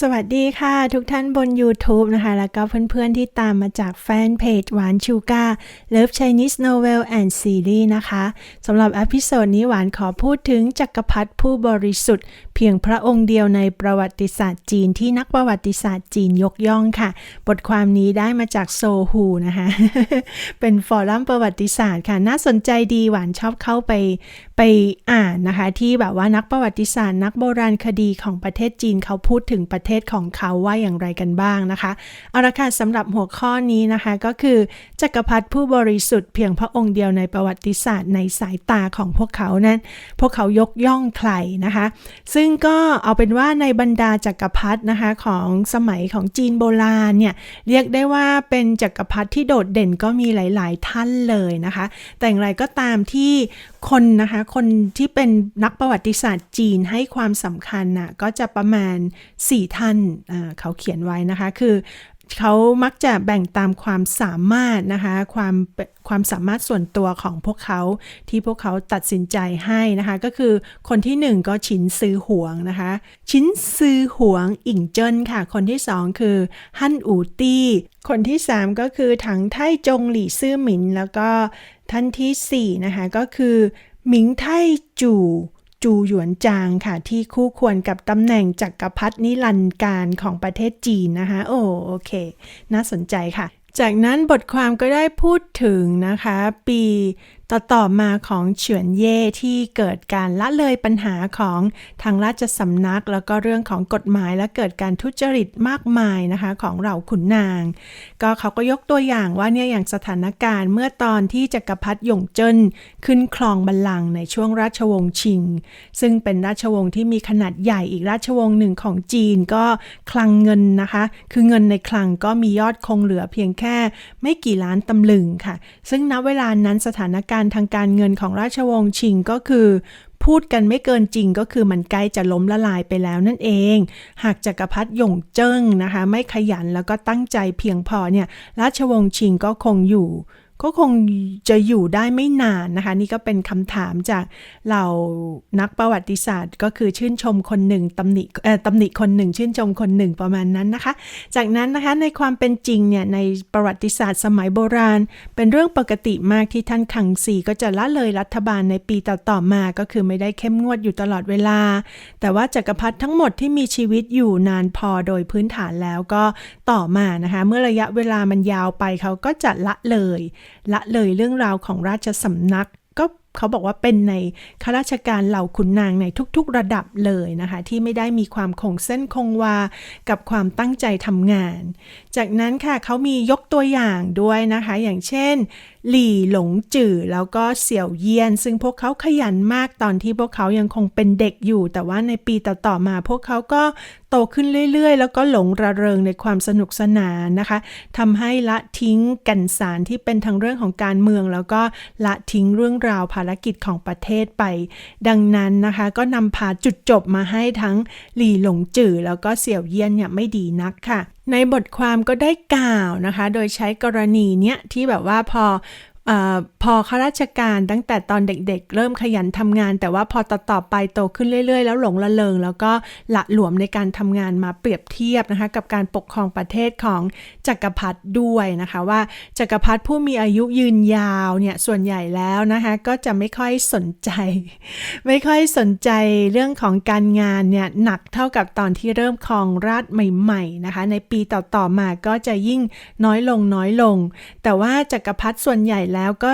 สวัสดีค่ะ ทุกท่านบน YouTube นะคะ แล้วก็เพื่อนๆที่ตามมาจากแฟนเพจหวานชูกา Love Chinese Novel and Series นะคะสำหรับอพิโซดนี้หวานขอพูดถึงจักรพรรดิผู้บริสุทธิ์ เพียงพระองค์เดียวในประวัติศาสตร์จีนที่นักประวัติศาสตร์จีนยกย่องค่ะ บทความนี้ได้มาจากโซฮูนะคะ เป็นฟอรัมประวัติศาสตร์ค่ะ น่าสนใจดีหวานชอบเข้าไปไปอ่านนะคะ ที่แบบว่านักประวัติศาสตร์ นักโบราณคดีของประเทศจีนเขาพูดถึงประเทศของเขาว่าอย่างไรกันบ้างนะคะ เอาละค่ะสำหรับหัวข้อนี้นะคะก็คือจักรพรรดิผู้บริสุทธิ์เพียงพระองค์เดียวในประวัติศาสตร์ในสายตาของพวกเขานั้น พวกเขายกย่องใครนะคะ ซึ่งก็เอาเป็นว่าในบรรดาจักรพรรดินะคะของสมัยของจีนโบราณเนี่ยเรียกได้ว่าเป็นจักรพรรดิที่โดดเด่นก็มีหลาย ๆ ท่านเลยนะคะ แต่อย่างไรก็ตามที่คนนะคะคนที่เป็นนักประวัติศาสตร์จีนให้ความสำคัญน่ะก็จะประมาณ 4ท่านเขาเขียนไว้นะคะ คือเขามักจะแบ่งตามความสามารถนะคะ ความความสามารถส่วนตัวของพวกเขาที่พวกเขาตัดสินใจให้นะคะ ก็คือคนที่ 1 ก็ชินซือหวงนะคะ ชินซือหวงอิงเจิ้นค่ะ คนที่ 2 คือฮั่นอูตี้ คนที่ 3 ก็คือถังไทจงหลี่ซื่อหมิน แล้วก็ท่านที่4นะคะก็คือหมิงไทจู่ จูหยวนจางค่ะที่คู่ควรกับตำแหน่งจักรพรรดินิรันดร์การของประเทศจีนนะคะ โอ้โอเค น่าสนใจค่ะ จากนั้นบทความก็ได้พูดถึงนะคะ ปีต่อต่อมาของเฉียนเย่ที่เกิดการละเลยปัญหาของทางราชสำนัก แล้วก็เรื่องของกฎหมายและเกิดการทุจริตมากมายนะคะของเหล่าขุนนาง ก็เขาก็ยกตัวอย่างว่าเนี่ยอย่างสถานการณ์เมื่อตอนที่จักรพรรดิหยงเจิ้นขึ้นครองบัลลังก์ในช่วงราชวงศ์ชิง ซึ่งเป็นราชวงศ์ที่มีขนาดใหญ่อีกราชวงศ์หนึ่งของจีนก็คลังเงินนะคะ คือเงินในคลังก็มียอดคงเหลือเพียงแค่ไม่กี่ล้านตำลึงค่ะ ซึ่งณเวลานั้นสถานการณ์ทางการเงินของราชวงศ์ชิงก็คือ พูดกันไม่เกินจริงก็คือมันใกล้จะล้มละลายไปแล้วนั่นเอง หากจักรพรรดิหยงเจิ้งนะคะ ไม่ขยันแล้วก็ตั้งใจเพียงพอเนี่ย ราชวงศ์ชิงก็คงอยู่ ก็คงจะอยู่ได้ไม่นานนะคะ นี่ก็เป็นคำถามจากเหล่านักประวัติศาสตร์ ก็คือชื่นชมคนหนึ่งตำหนิเอ่อตำหนิคนหนึ่ง ชื่นชมคนหนึ่งประมาณนั้นนะคะ จากนั้นนะคะในความเป็นจริงเนี่ยในประวัติศาสตร์สมัยโบราณ เป็นเรื่องปกติมากที่ท่านขังสีก็จะละเลยรัฐบาลในปีต่อๆมาก็คือไม่ได้เข้มงวดอยู่ตลอดเวลา แต่ว่าจักรพรรดิทั้งหมดที่มีชีวิตอยู่นานพอโดยพื้นฐานแล้วก็ต่อมานะคะ เมื่อระยะเวลามันยาวไปเขาก็จะละเลยละเลยเรื่องราวของราชสำนักก็ เขาบอกว่าเป็นในข้าราชการเหล่าขุนนางในทุกๆระดับเลยนะคะ ที่ไม่ได้มีความคงเส้นคงวา กับความตั้งใจทำงาน จากนั้นค่ะเขามียกตัวอย่างด้วยนะคะ อย่างเช่น หลี่หลงจื่อแล้วก็เสี่ยวเยียน ซึ่งพวกเขาขยันมากตอนที่พวกเขายังคงเป็นเด็กอยู่ แต่ว่าในปีต่อๆมาพวกเขาก็โตขึ้นเรื่อยๆ แล้วก็หลงระเริงในความสนุกสนานนะคะทำให้ละทิ้งกันสารที่เป็นทั้งเรื่องของการเมือง แล้วก็ละทิ้งเรื่องราวภารกิจของประเทศไป ดังนั้นนะคะก็นำพาจุดจบมาให้ทั้งหลี่หลงจื่อแล้วก็เสี่ยวเยี่ยนเนี่ยไม่ดีนักค่ะ ในบทความก็ได้กล่าวนะคะ โดยใช้กรณีเนี้ยที่แบบว่าพอ อพอข้าราชการตั้งแต่ตอนเด็กๆ เริ่มขยันทำงาน แต่ว่าพอต่อตอไปโตขึ้นเรื่อยๆ แล้วหลงละเลงแล้วก็ละหลวมในการทำงานมาเปรียบเทียบนะคะกับการปกครองประเทศของจักรพรรดิด้วยนะคะว่าจักรพรรดิผู้มีอายุยืนยาวเนี่ยส่วนใหญ่แล้วนะคะก็จะไม่ค่อยสนใจ ไม่ค่อยสนใจเรื่องของการงานเนี่ยหนักเท่ากับตอนที่เริ่มครองราชใหม่ๆนะคะในปีต่อๆมาก็จะยิ่งน้อยลงน้อยลง แต่ว่าจักรพรรดิส่วนใหญ่แล้วก็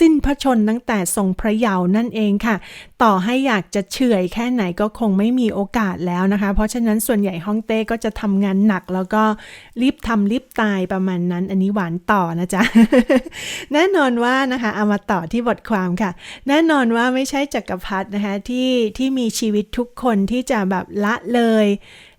สิ้นพระชนตั้งแต่ทรงพระเยาว์นั่นเองค่ะ ต่อให้อยากจะเฉยแค่ไหนก็คงไม่มีโอกาสแล้วนะคะ เพราะฉะนั้นส่วนใหญ่ฮ่องเต้ก็จะทำงานหนักแล้วก็รีบทำรีบตายประมาณนั้น อันนี้หวานต่อนะจ๊ะ แน่นอนว่านะคะเอามาต่อที่บทความค่ะ แน่นอนว่าไม่ใช่จักรพรรดินะคะที่ที่มีชีวิตทุกคนที่จะแบบละเลย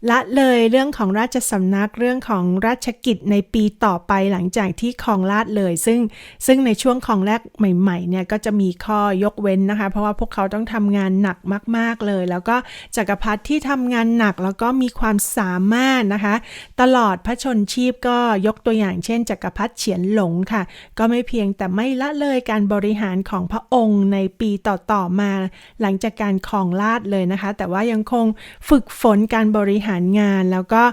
ละเลยเรื่องของราชสำนักเรื่องของราชกิจในปีต่อไปหลังจากที่ครองราชเลย ซึ่งซึ่งในช่วงคองแรกใหม่ๆเนี่ยก็จะมีข้อยกเว้นนะคะ เพราะว่าพวกเขาต้องทำงานหนักมาก ๆเลย แล้วก็จักรพรรดิที่ทำงานหนักแล้วก็มีความสามารถนะคะ ตลอดพระชนชีพก็ยกตัวอย่างเช่นจักรพรรดิเฉียนหลงค่ะ ก็ไม่เพียงแต่ไม่ละเลยการบริหารของพระองค์ในปีต่อๆมา หลังจากการครองราชเลยนะคะ แต่ว่ายังคงฝึกฝนการบริหารงาน แล้วก็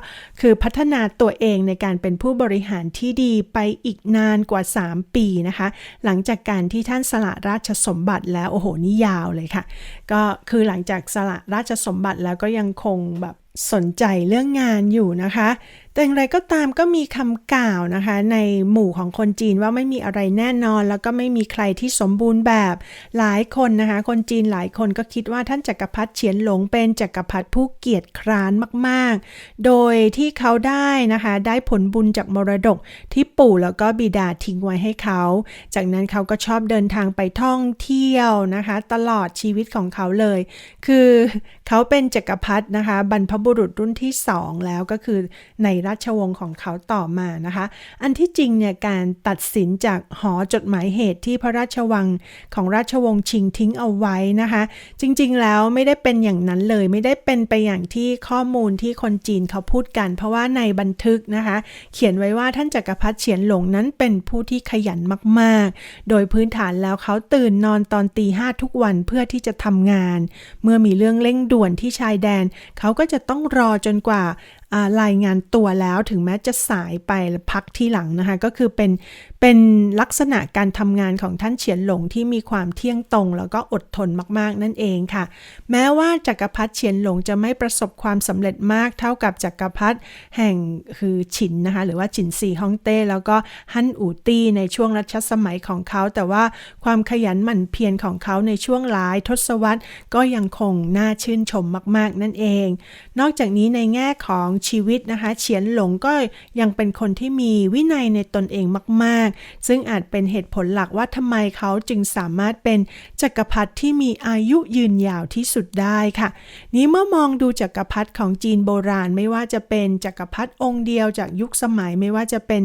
คือพัฒนาตัวเองในการเป็นผู้บริหารที่ดีไปอีกนานกว่า 3 ปีนะคะ หลังจากการที่ท่านสละราชสมบัติแล้วโอ้โหนี่ยาวเลยค่ะ ก็คือหลังจากสละราชสมบัติแล้วก็ยังคงแบบสนใจเรื่องงานอยู่นะคะ แต่อย่างไรก็ตามก็มีคำกล่าวนะคะ ในหมู่ของคนจีนว่าไม่มีอะไรแน่นอน แล้วก็ไม่มีใครที่สมบูรณ์แบบหลายคนนะคะ คนจีนหลายคนก็คิดว่าท่านจักรพรรดิเฉียนหลงเป็นจักรพรรดิผู้เกียรติคร้านมาก ๆ โดยที่เขาได้นะคะ ได้ผลบุญจากมรดกที่ปู่แล้วก็บิดาทิ้งไว้ให้เขา จากนั้นเขาก็ชอบเดินทางไปท่องเที่ยวนะคะ ตลอดชีวิตของเขาเลย คือเขาเป็นจักรพรรดินะคะ บรรพบุรุษรุ่นที่สองแล้วก็คือในราชวงศ์ของเขาต่อมานะคะ อันที่จริงเนี่ยการตัดสินจากหอจดหมายเหตุที่พระราชวังของราชวงศ์ชิงทิ้งเอาไว้นะคะ จริงๆแล้วไม่ได้เป็นอย่างนั้นเลย ไม่ได้เป็นไปอย่างที่ข้อมูลที่คนจีนเขาพูดกัน เพราะว่าในบันทึกนะคะ เขียนไว้ว่าท่านจักรพรรดิเฉียนหลงนั้นเป็นผู้ที่ขยันมากๆ โดยพื้นฐานแล้วเขาตื่นนอนตอนตีห้าทุกวันเพื่อที่จะทำงาน เมื่อมีเรื่องเร่งด่วนที่ชายแดน เขาก็จะต้องรอจนกว่า รายงานตัวแล้วถึงแม้จะสายไปพักที่หลังนะคะ ก็คือเป็นเป็นลักษณะการทำงานของท่านเฉียนหลงที่มีความเที่ยงตรง แล้วก็อดทนมากๆนั่นเองค่ะ แม้ว่าจักรพรรดิเฉียนหลงจะไม่ประสบความสำเร็จมากเท่ากับจักรพรรดิแห่งคือฉินนะคะ หรือว่าฉินซีฮ่องเต้ แล้วก็ฮั่นอู่ตี้ในช่วงรัชสมัยของเขา แต่ว่าความขยันหมั่นเพียรของเขาในช่วงหลายทศวรรษก็ยังคงน่าชื่นชมมาก ๆ นั่นเอง นอกจากนี้ในแง่ของชีวิตนะคะ เฉียนหลงก็ยังเป็นคนที่มีวินัยในตนเองมากซึ่งอาจเป็นเหตุผลหลักว่าทำไมเขาจึงสามารถเป็นจักรพรรดิที่มีอายุยืนยาวที่สุดได้ค่ะ นี้เมื่อมองดูจักรพรรดิของจีนโบราณไม่ว่าจะเป็นจักรพรรดิองค์เดียวจากยุคสมัยไม่ว่าจะเป็น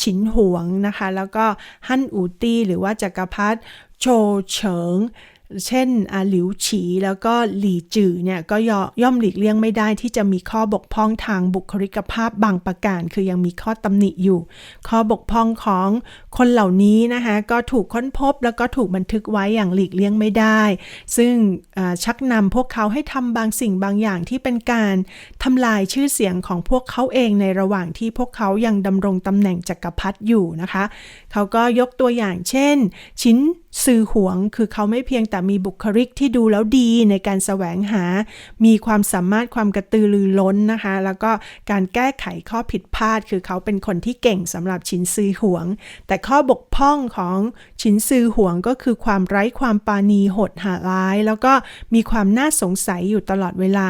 ฉินหวงนะคะ แล้วก็ฮั่นอูตี้หรือว่าจักรพรรดิโชเฉิง เช่นหลิวฉีแล้วก็หลี่จื่อเนี่ยก็ย่อมหลีกเลี่ยงไม่ได้ที่จะมีข้อบกพร่องทางบุคลิกภาพบางประการ คือยังมีข้อตำหนิอยู่ ข้อบกพร่องของคนเหล่านี้นะคะก็ถูกค้นพบแล้วก็ถูกบันทึกไว้อย่างหลีกเลี่ยงไม่ได้ ซึ่งชักนำพวกเขาให้ทำบางสิ่งบางอย่างที่เป็นการทำลายชื่อเสียงของพวกเขาเองในระหว่างที่พวกเขายังดำรงตำแหน่งจักรพรรดิอยู่นะคะ เขาก็ยกตัวอย่างเช่น ชิ้น สื่อหวงคือเขาไม่เพียงแต่มีบุคลิกที่ดูแล้วดีในการแสวงหา มีความสามารถความกระตือรือร้นนะคะ แล้วก็การแก้ไขข้อผิดพลาด คือเขาเป็นคนที่เก่งสำหรับชินซือหวง แต่ข้อบกพร่องของชินซือหวงก็คือความไร้ความปาณีหดหาร้าย แล้วก็มีความน่าสงสัยอยู่ตลอดเวลา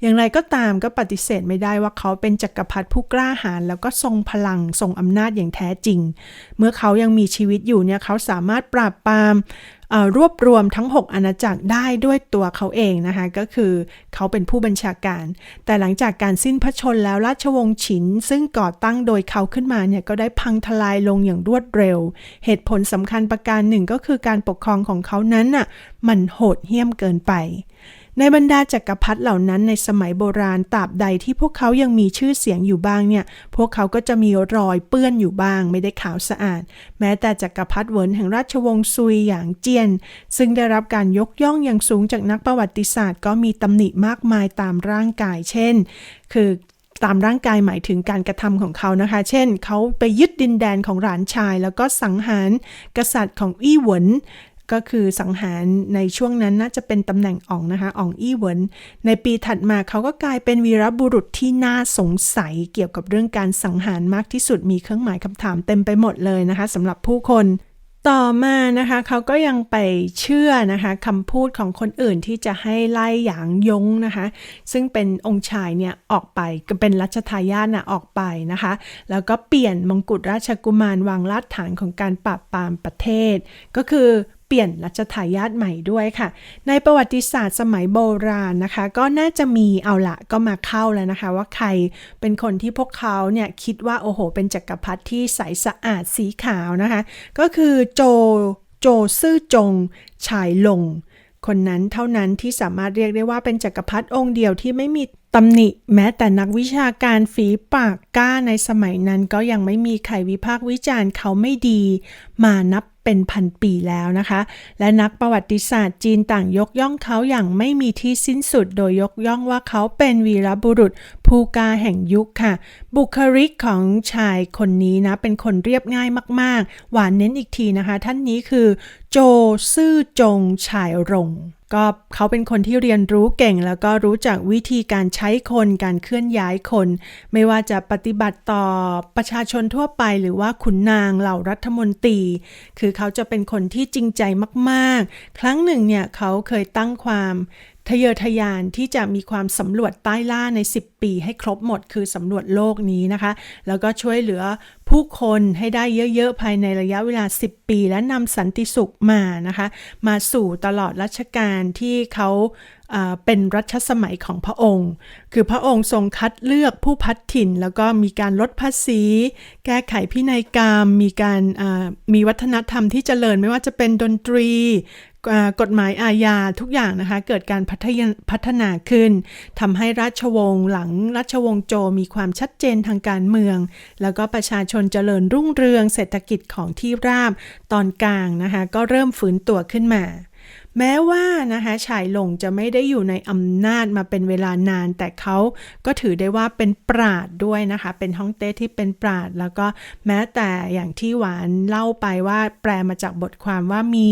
อย่างไรก็ตามก็ปฏิเสธไม่ได้ว่าเขาเป็นจักรพรรดิผู้กล้าหาญแล้วก็ทรงพลังทรงอำนาจอย่างแท้จริง เมื่อเขายังมีชีวิตอยู่เนี่ยเขาสามารถปราบปรามรวบรวมทั้ง 6 อาณาจักรได้ด้วยตัวเขาเองนะคะ ก็คือเขาเป็นผู้บัญชาการ แต่หลังจากการสิ้นพระชนแล้วราชวงศ์ฉิน ซึ่งก่อตั้งโดยเขาขึ้นมาเนี่ยก็ได้พังทลายลงอย่างรวดเร็ว เหตุผลสำคัญประการหนึ่งก็คือการปกครองของเขานั้นน่ะมันโหดเหี้ยมเกินไป ในบรรดาจักรพรรดิเหล่านั้นในสมัยโบราณตราบใดที่พวกเขายังมีชื่อเสียงอยู่บ้างเนี่ย พวกเขาก็จะมีรอยเปื้อนอยู่บ้าง ไม่ได้ขาวสะอาด แม้แต่จักรพรรดิเหวินแห่งราชวงศ์ซุยอย่างเจียน ซึ่งได้รับการยกย่องอย่างสูงจากนักประวัติศาสตร์ ก็มีตำหนิมากมายตามร่างกาย เช่น คือตามร่างกายหมายถึงการกระทำของเขานะคะ เช่น เขาไปยึดดินแดนของหลานชาย แล้วก็สังหารกษัตริย์ของอี้หวน ก็คือสังหารในช่วงนั้นน่าจะเป็นตำแหน่งอ่องนะคะอ่องอี้เหวินในปีถัดมาเขาก็กลายเป็นวีรบุรุษที่น่าสงสัยเกี่ยวกับเรื่องการสังหารมากที่สุดมีเครื่องหมายคำถามเต็มไปหมดเลยนะคะสำหรับผู้คนต่อมานะคะเขาก็ยังไปเชื่อนะคะคำพูดของคนอื่นที่จะให้ไล่หยางยงนะคะ ซึ่งเป็นองค์ชายเนี่ยออกไปก็เป็นรัชทายาทนะออกไปนะคะ แล้วก็เปลี่ยนมงกุฎราชกุมารวางรากฐานของการปราบปรามประเทศ ก็คือ เปลี่ยนรัชทายาทใหม่ด้วยค่ะ ในประวัติศาสตร์สมัยโบราณนะคะ ก็น่าจะมีเอาละก็มาเข้าแล้วนะคะ ว่าใครเป็นคนที่พวกเขาเนี่ยคิดว่าโอ้โห เป็นจักรพรรดิที่ใสสะอาดสีขาวนะคะ ก็คือโจโจซื่อจงชายลง คนนั้นเท่านั้นที่สามารถเรียกได้ว่าเป็นจักรพรรดิองค์เดียวที่ไม่มีตำหนิแม้แต่นักวิชาการฝีปากกล้าในสมัยนั้นก็ยังไม่มีใครวิพากษ์วิจารณ์เขาไม่ดี มานับ เป็นพันปีแล้วนะคะ และนักประวัติศาสตร์จีนต่างยกย่องเขาอย่างไม่มีที่สิ้นสุดโดยยกย่องว่าเขาเป็นวีรบุรุษผู้กาแห่งยุคค่ะ บุคลิกของชายคนนี้นะ เป็นคนเรียบง่ายมาก ๆ หวานเน้นอีกทีนะคะ ท่านนี้คือ โจซื่อจงชายรง ก็เขาเป็นคนที่เรียนรู้เก่ง แล้วก็รู้จักวิธีการใช้คน การเคลื่อนย้ายคน ไม่ว่าจะปฏิบัติต่อประชาชนทั่วไป หรือว่าขุนนางเหล่ารัฐมนตรี คือเขาจะเป็นคนที่จริงใจมากๆ ครั้งหนึ่งเนี่ยเขาเคยตั้งความทะเยอทะยานที่จะมีความสำรวจใต้ล่าใน 10 ปีให้ครบหมดคือสำรวจโลกนี้นะคะ แล้วก็ช่วยเหลือ ผู้คนให้ได้เยอะๆ ภายในระยะเวลา 10 ปี และนำสันติสุขมานะคะ มาสู่ตลอดรัชกาลที่เขาเป็นรัชสมัยของพระองค์ คือพระองค์ทรงคัดเลือกผู้พัดถิ่น แล้วก็มีการลดภาษี แก้ไขพินัยกรรม มีการมีวัฒนธรรมที่เจริญไม่ว่าจะเป็นดนตรี กฎหมายอาญาทุกอย่างนะคะ เกิดการพัฒนาขึ้นทำให้ราชวงศ์หลังราชวงศ์โจมีความชัดเจนทางการเมือง แล้วก็ประชาชนเจริญรุ่งเรืองเศรษฐกิจของที่ราบตอนกลางนะคะ ก็เริ่มฝืนตัวขึ้นมา แม้ว่านะคะชายหลงจะไม่ได้อยู่ในอำนาจมาเป็นเวลานาน แต่เขาก็ถือได้ว่าเป็นปราดด้วยนะคะ เป็นฮ่องเต้ที่เป็นปราด แล้วก็แม้แต่อย่างที่หวานเล่าไปว่าแปลมาจากบทความว่ามี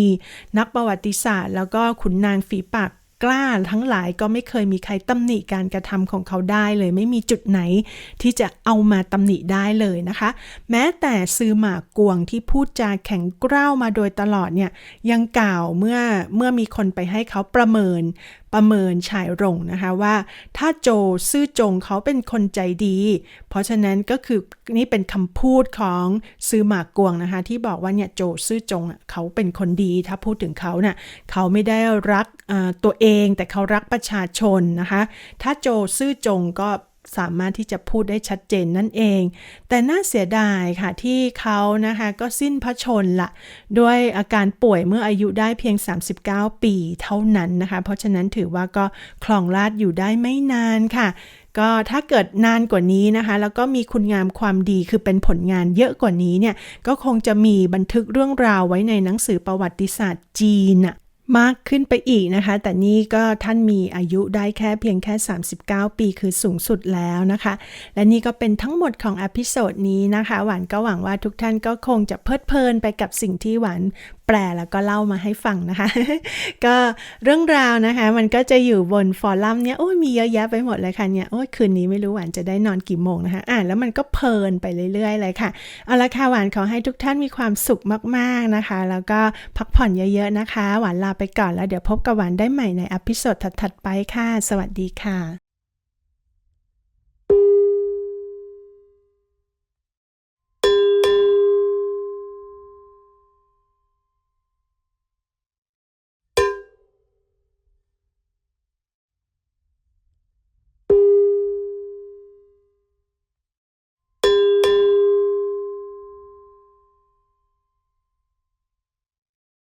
นักประวัติศาสตร์ แล้วก็ขุนนางฝีปาก กล้าทั้งหลายก็ไม่เคยมีใครตำหนิการกระทำของเขาได้เลย ไม่มีจุดไหนที่จะเอามาตำหนิได้เลยนะคะ แม้แต่ซื้อหมากกวงที่พูดจาแข็งกร้าวมาโดยตลอดเนี่ยยังกล่าวเมื่อเมื่อมีคนไปให้เขาประเมินประเมินชายรงนะคะว่า ถ้าโจซื่อจงเขาเป็นคนใจดี เพราะฉะนั้นก็คือนี่เป็นคำพูดของซื้อหมากกวงนะคะ ที่บอกว่าเนี่ยโจซื่อจงเขาเป็นคนดีถ้าพูดถึงเขาเนะ่ยเขาไม่ได้รักตัวเองแต่เขารักประชาชนนะคะ ถ้าโจซื่อจงก็ สามารถที่จะพูดได้ชัดเจนนั่นเอง แต่น่าเสียดายค่ะที่เขานะคะก็สิ้นพระชนละด้วยอาการป่วยเมื่ออายุได้เพียง 39 ปีเท่านั้นนะคะ เพราะฉะนั้นถือว่าก็คลองราชอยู่ได้ไม่นานค่ะ ก็ถ้าเกิดนานกว่านี้นะคะ แล้วก็มีคุณงามความดีคือเป็นผลงานเยอะกว่านี้เนี่ยก็คงจะมีบันทึกเรื่องราวไว้ในหนังสือประวัติศาสตร์จีนอะ มากขึ้นไปอีกนะคะ แต่นี่ก็ท่านมีอายุได้แค่เพียงแค่ 39 ปีคือสูงสุดแล้วนะคะ และนี่ก็เป็นทั้งหมดของอพิโซดนี้นะคะ หวานก็หวังว่าทุกท่านก็คงจะเพลิดเพลินไปกับสิ่งที่หวาน แปลแล้วก็เล่ามาให้ฟังนะคะ ก็เรื่องราวนะคะ มันก็จะอยู่บนฟอรัมเนี่ยโอ้ยมีเยอะแยะไปหมดเลยค่ะเนี่ยโอ้ยคืนนี้ไม่รู้หวานจะได้นอนกี่โมงนะคะอ่านแล้วมันก็เพลินไปเรื่อยๆเลยค่ะเอาละค่ะหวานขอให้ทุกท่านมีความสุขมากๆนะคะ แล้วก็พักผ่อนเยอะๆนะคะ หวานลาไปก่อนแล้วเดี๋ยวพบกับหวานได้ใหม่ในอพิโซดถัดๆไปค่ะ สวัสดีค่ะ